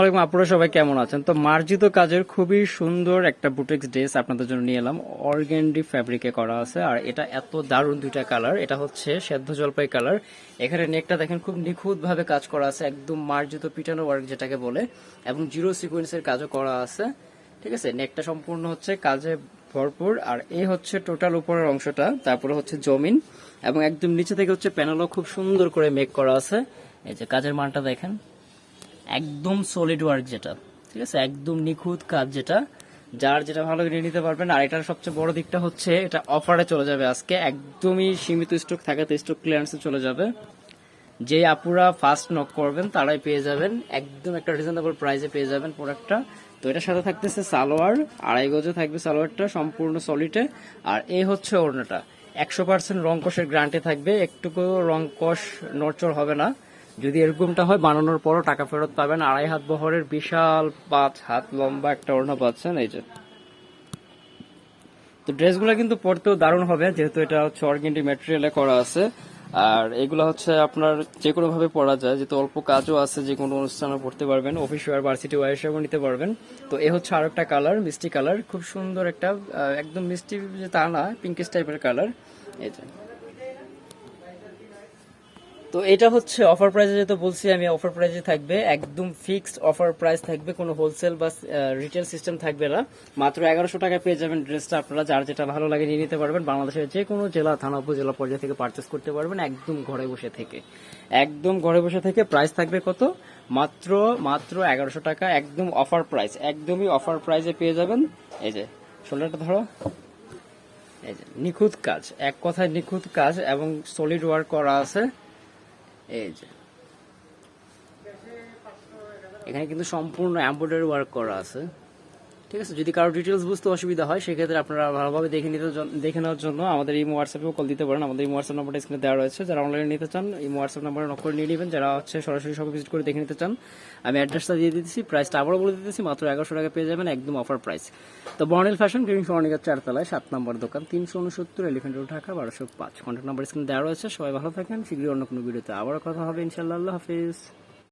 আলাইকুম সবাই কেমন আছেন? তো মার্জিত কাজের খুবই সুন্দর একটা আপনাদের জন্য করা আছে, আর এটা এত দুইটা কালার এটা হচ্ছে সেদ্ধ জলপাই কালার এখানে নেকটা দেখেন, খুব কাজ করা আছে পিটানো ওয়ার্ক যেটাকে বলে, এবং জিরো সিকোয়েন্সের কাজও করা আছে। ঠিক আছে? নেকটা সম্পূর্ণ হচ্ছে কাজে ভরপুর, আর এই হচ্ছে টোটাল উপরের অংশটা, তারপরে হচ্ছে জমিন, এবং একদম নিচে থেকে হচ্ছে প্যানেলও খুব সুন্দর করে মেক করা আছে। এই যে কাজের মানটা দেখেন। একদম সলিড ওয়ার্ক যেটা, ঠিক আছে? একদম নিখুঁত কাজ যেটা, যার যেটা ভালো করে নিতে পারবেন। আর এটার সবচেয়ে বড় দিকটা হচ্ছে, এটা অফারে চলে যাবে আজকে। একদমই সীমিত স্টক থাকাতে স্টক ক্লিয়ারেন্সে চলে যাবে। যে আপুরা ফার্স্ট নক করবেন, তারাই পেয়ে যাবেন। একদম একটা রিজনেবল প্রাইসে পেয়ে যাবেন প্রোডাক্টটা তো এটার সাথে থাকতেছে সালোয়ার, আড়াই গজে থাকবে সালোয়ারটা সম্পূর্ণ সলিডে আর এই হচ্ছে ওড়নাটা। একশো পার্সেন্ট রংকশের গ্রান্টে থাকবে। একটুকু রংকশ নড়চড় হবে না। যদি এরকমটা হয়, বানানোর পরও টাকা ফেরত পাবেন। আড়াই হাত বহরের বিশাল পাঁচ হাত লম্বা একটা ওড়না পাচ্ছেন, এই যে। তো ড্রেসগুলো কিন্তু পরতেও দারুণ হবে, যেহেতু এটা হচ্ছে অর্গেন্ডি ম্যাটেরিয়ালে করা আছে। আর এগুলো হচ্ছে আপনার যে কোনো ভাবে পরা যায়, যেহেতু অল্প কাজও আছে, যে কোনো অনুষ্ঠানে পড়তে পারবেন অফিস ওয়ার ভার্সিটি ওয়ার হিসেবেও নিতে পারবেন। তো এ হচ্ছে আর একটা কালার মিষ্টি কালার খুব সুন্দর একটা একদম মিষ্টি যে তা না পিঙ্কিশ টাইপের কালার এই যে। তো এটা হচ্ছে অফার প্রাইসে যেহেতু বলছি, আমি অফার প্রাইসে থাকবে, একদম ফিক্সড অফার প্রাইস থাকবে, কোনো হোলসেল বা রিটেল সিস্টেম থাকবে না। মাত্র এগারোশো টাকায় পেয়ে যাবেন ড্রেসটা আপনারা, যার যেটা ভালো লাগে নিয়ে নিতে পারবেন। বাংলাদেশের যে কোনো জেলা, থানা, উপজেলা পর্যায়ে থেকে পারচেস করতে পারবেন একদম ঘরে বসে থেকে। একদম ঘরে বসে থেকে প্রাইস থাকবে কত? মাত্র মাত্র এগারোশো টাকা, একদম অফার প্রাইস একদমই অফার প্রাইসে পেয়ে যাবেন। এই যে শোল্ডারটা ধরো। এই যে, নিখুঁত কাজ, এক কথায় নিখুঁত কাজ এবং সলিড ওয়ার্ক করা আছে। এই যে। এখানে কিন্তু সম্পূর্ণ এমব্রয়ডারি ওয়ার্ক করা আছে। ঠিক আছে, যদি কারও ডিটেলস বুঝতে অসুবিধা হয়, সেক্ষেত্রে আপনারা ভালোভাবে দেখে নিতে দেখে নেওয়ার জন্য আমাদের এই হোয়াটসঅ্যাপেও কল দিতে পারেন। আমাদের এই হোয়াটসঅ্যাপ নাম্বারটা স্ক্রিনে দেওয়া রয়েছে। যারা অনলাইনে নিতে চান, এই হোয়াটসঅ্যাপ নাম্বারে নক করে নিয়ে নেবেন। যারা হচ্ছে সরাসরি সব ভিজিট করে দেখে নিতে চান, আমি অ্যাড্রেসটা দিয়ে দিতেছি। প্রাইসটা আবারও বলে দিতেছি, মাত্র এগারোশো টাকা পেয়ে যাবেন একদম অফার প্রাইস তো বর্ণিল ফ্যাশন গ্রিন স্বর্ণিকার চারতলায়, সাত নম্বর দোকান, তিনশো উনসত্তর এলিফেন্ট রোড ঢাকা, বারোশো পাঁচ। কন্ট্যাক্ট নাম্বার স্ক্রিনে দেওয়া রয়েছে। সবাই ভালো থাকেন। শীঘ্রই অন্য কোনো ভিডিওতে আবারও কথা হবে। ইনশাল্লাহ আল্লাহ হাফিজ।